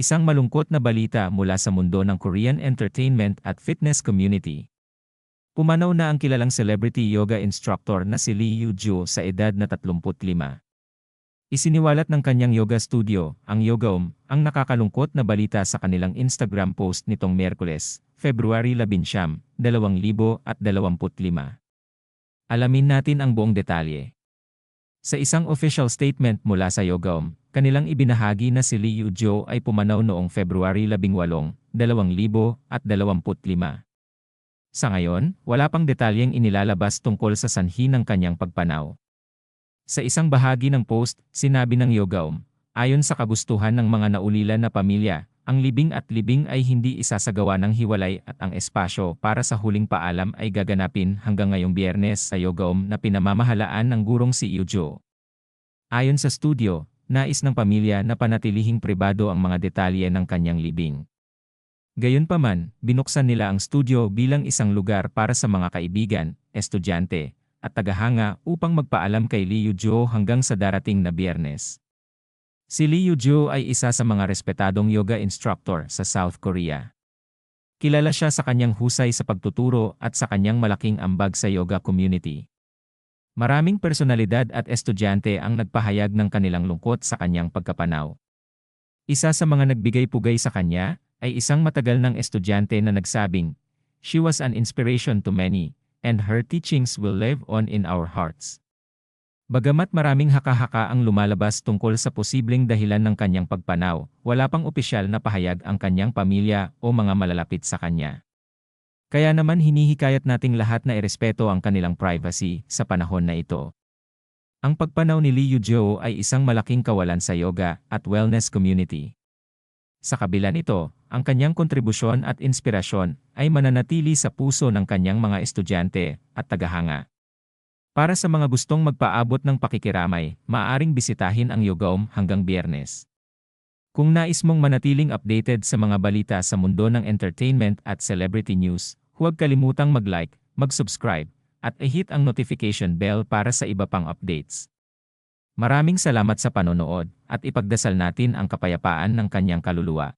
Isang malungkot na balita mula sa mundo ng Korean entertainment at fitness community. Pumanaw na ang kilalang celebrity yoga instructor na si Lee Yoo-jo sa edad na 35. Isiniwalat ng kanyang yoga studio, ang Yogaom, ang nakakalungkot na balita sa kanilang Instagram post nitong Miyerkules, February 11, 2025. Alamin natin ang buong detalye. Sa isang official statement mula sa Yogaom, kanilang ibinahagi na si Lee Yoo-jo ay pumanaw noong February 18, 2025. Sa ngayon, wala pang detalyeng inilalabas tungkol sa sanhi ng kanyang pagpanaw. Sa isang bahagi ng post, sinabi ng Yogaom, ayon sa kagustuhan ng mga naulila na pamilya, ang libing at libing ay hindi isasagawa ng hiwalay at ang espasyo para sa huling paalam ay gaganapin hanggang ngayong biyernes sa Yogaom na pinamamahalaan ng gurong si Yujo. Ayon sa studio, nais ng pamilya na panatilihing pribado ang mga detalye ng kanyang libing. Gayunpaman, binuksan nila ang studio bilang isang lugar para sa mga kaibigan, estudyante, at tagahanga upang magpaalam kay Lee Yoo-jo hanggang sa darating na biyernes. Si Lee Yoo-jo ay isa sa mga respetadong yoga instructor sa South Korea. Kilala siya sa kanyang husay sa pagtuturo at sa kanyang malaking ambag sa yoga community. Maraming personalidad at estudyante ang nagpahayag ng kanilang lungkot sa kanyang pagkapanaw. Isa sa mga nagbigay pugay sa kanya ay isang matagal ng estudyante na nagsabing, She was an inspiration to many, and her teachings will live on in our hearts. Bagamat maraming haka-haka ang lumalabas tungkol sa posibleng dahilan ng kanyang pagpanaw, wala pang opisyal na pahayag ang kanyang pamilya o mga malalapit sa kanya. Kaya naman hinihikayat nating lahat na irespeto ang kanilang privacy sa panahon na ito. Ang pagpanaw ni Lee Yoo-jo ay isang malaking kawalan sa yoga at wellness community. Sa kabila nito, ang kanyang kontribusyon at inspirasyon ay mananatili sa puso ng kanyang mga estudyante at tagahanga. Para sa mga gustong magpaabot ng pakikiramay, maaaring bisitahin ang Yogaom hanggang biyernes. Kung nais mong manatiling updated sa mga balita sa mundo ng entertainment at celebrity news, huwag kalimutang mag-like, mag-subscribe, at i-hit ang notification bell para sa iba pang updates. Maraming salamat sa panonood at ipagdasal natin ang kapayapaan ng kanyang kaluluwa.